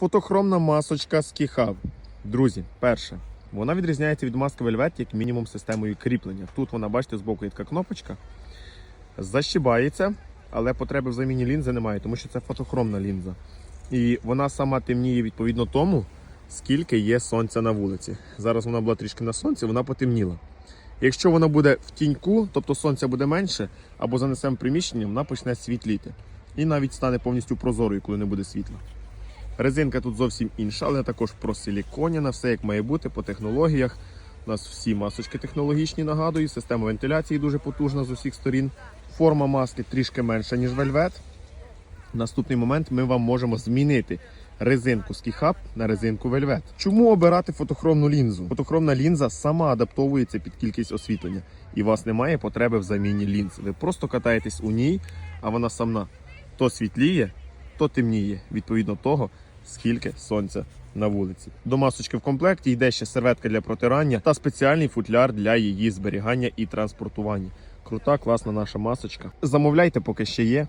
Фотохромна масочка з Kihab. Друзі, перше, вона відрізняється від маски Velvet як мінімум системою кріплення. Тут вона, бачите, збоку є така кнопочка. Защибається, але потреби в заміні лінзи немає, тому що це фотохромна лінза. І вона сама темніє відповідно тому, скільки є сонця на вулиці. Зараз вона була трішки на сонці, вона потемніла. Якщо вона буде в тіньку, тобто сонця буде менше, або занесемо приміщення, вона почне світліти. І навіть стане повністю прозорою, коли не буде світла. Резинка тут зовсім інша, але також просиліконіна, все як має бути по технологіях. У нас всі масочки технологічні, нагадую, система вентиляції дуже потужна з усіх сторін. Форма маски трішки менша, ніж вельвет. Наступний момент ми вам можемо змінити резинку Kihab на резинку вельвет. Чому обирати фотохромну лінзу? Фотохромна лінза сама адаптовується під кількість освітлення, і у вас немає потреби в заміні лінз. Ви просто катаєтесь у ній, а вона сама то світліє, то темніє, відповідно того, скільки сонця на вулиці. До масочки в комплекті йде ще серветка для протирання та спеціальний футляр для її зберігання і транспортування. Крута, класна наша масочка. Замовляйте, поки ще є.